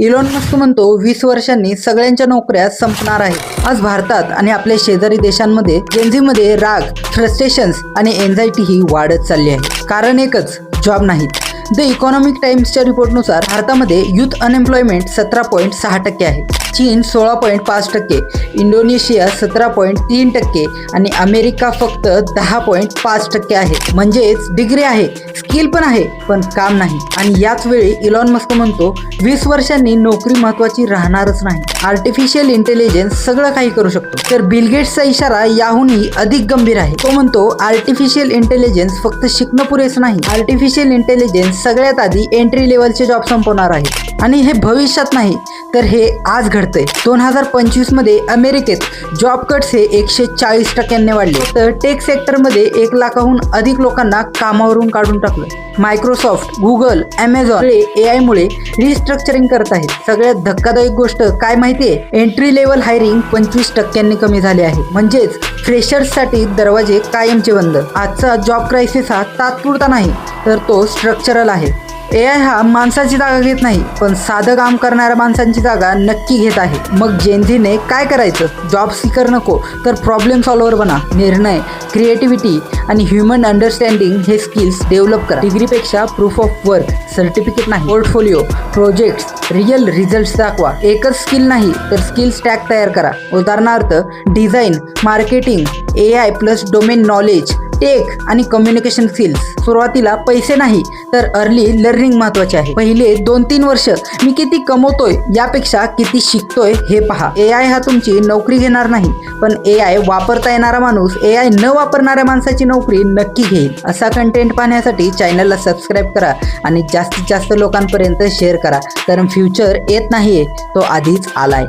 Elon Musk म्हणतो वीस वर्षांनी सगळ्यांच्या नोकऱ्या संपणार आहेत. आज भारतात आणि आपल्या शेजारी देशांमध्ये जेन्झीमध्ये राग फ्रस्ट्रेशन्स आणि एन्झायटी ही वाढत चालली आहे. कारण एकच जॉब नाहीत. द इकॉनॉमिक टाइम्सच्या रिपोर्टनुसार भारतामध्ये युथ अनएम्प्लॉयमेंट सतरा पॉईंट सहा टक्के आहे. चीन सोळा पॉईंट पाच टक्के इंडोनेशिया सतरा पॉईंट तीन टक्के आणि अमेरिका फक्त दहा पॉईंट पाच टक्के आहे. म्हणजेच डिग्री आहे स्किल पण आहे पण काम नाही. आणि याच वेळी इलॉन मस्क म्हणतो वीस वर्षांनी नोकरी महत्वाची राहणारच नाही. आर्टिफिशियल इंटेलिजन्स सगळं काही करू शकतो. तर बिलगेट्सचा इशारा याहूनही अधिक गंभीर आहे. तो म्हणतो आर्टिफिशियल इंटेलिजन्स फक्त शिकणं पुरेस नाही. आर्टिफिशियल इंटेलिजन्स सगळ्यात आधी एंट्री लेवलचे जॉब संपवणार आहे. आणि हे भविष्यात नाही तर हे आज घडतंय. दोन हजार पंचवीसमध्ये अमेरिकेत जॉब कट्स हे एकशे चाळीस टक्क्यांनी वाढले. तर टेक सेक्टरमध्ये एक लाखाहून अधिक लोकांना कामावरून काढून टाकलं Microsoft Google Amazon A I मुळे रिस्ट्रक्चरिंग करत आहेत. सगळ्यात धक्कादायक गोष्ट काय माहितीये? एंट्री लेवल हायरिंग पंचवीस टक्क्यांनी कमी झाले आहे. म्हणजेच फ्रेशर्ससाठी दरवाजे कायमचे बंद. आजचा जॉब क्रायसिस हा तात्पुरता नाही तर तो स्ट्रक्चरल आहे. ए आय हा माणसाची जागा घेत नाही पण साधं काम करणाऱ्या माणसांची जागा नक्की घेत आहे. मग जेनझीने काय करायचं? जॉब सिकर नको तर प्रॉब्लेम सॉल्व्हर बना. निर्णय क्रिएटिव्हिटी आणि ह्युमन अंडरस्टँडिंग हे स्किल्स डेव्हलप करा. डिग्रीपेक्षा प्रूफ ऑफ वर्क सर्टिफिकेट नाही. पोर्टफोलिओ प्रोजेक्ट्स रिअल रिझल्ट दाखवा. एकच स्किल नाही तर स्किल स्टॅक तयार करा. उदाहरणार्थ design marketing A I plus domain knowledge tech आणि कम्युनिकेशन स्किल्स सुरुवातीला पैसे नाही तर अर्ली लर्निंग महत्त्वाचे आहे. पहिले दोन तीन वर्ष मी किती कमवतोय यापेक्षा किती शिकतोय हे पहा. ए आय हा तुमची नोकरी घेणार नाही पण ए आय वापरता येणारा माणूस ए आय न वापरणाऱ्या माणसाची नोकरी नक्की घेईल. असा कंटेंट पाहण्यासाठी चॅनलला सबस्क्राईब करा आणि जास्तीत जास्त लोकांपर्यंत शेअर करा. कारण फ्युचर येत नाहीये तो आधीच आलाय.